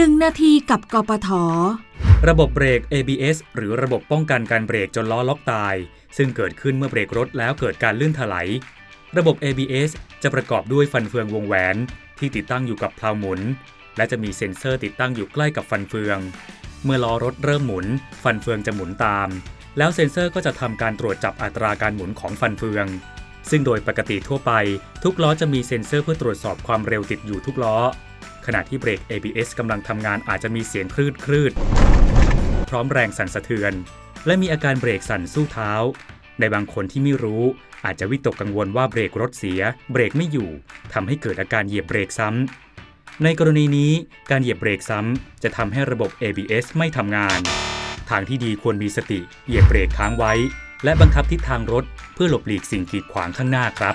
1 นาทีกับกปท ระบบเบรก ABS หรือระบบป้องกันการเบรกจนล้อล็อกตาย ซึ่งเกิดขึ้นเมื่อเบรกรถแล้วเกิดการลื่นถลายระบบ ABS จะประกอบด้วยฟันเฟืองวงแหวน ที่ติดตั้งอยู่กับเพลาหมุน และจะมีเซ็นเซอร์ติดตั้งอยู่ใกล้กับฟันเฟือง เมื่อล้อรถเริ่มหมุน ฟันเฟืองจะหมุนตาม แล้วเซ็นเซอร์ก็จะทำการตรวจจับอัตราการหมุนของฟันเฟือง ซึ่งโดยปกติทั่วไป ทุกล้อจะมีเซ็นเซอร์เพื่อตรวจสอบความเร็วติดอยู่ทุกล้อ ขณะที่เบรก ABS กำลังทำงานอาจจะมีเสียงคลืดคลืดพร้อมแรงสั่นสะเทือน และมีอาการเบรกสั่นสู้เท้า ในบางคนที่ไม่รู้ อาจจะวิตกกังวลว่าเบรกรถเสีย เบรกไม่อยู่ทำให้เกิดอาการเหยียบเบรกซ้ำในกรณีนี้การเหยียบเบรกซ้ำจะทำให้ระบบ ABS ไม่ทำงาน ทางที่ดีควรมีสติเหยียบเบรกค้างไว้ และบังคับทิศทางรถเพื่อหลบหลีกสิ่งกีดขวางข้างหน้าครับ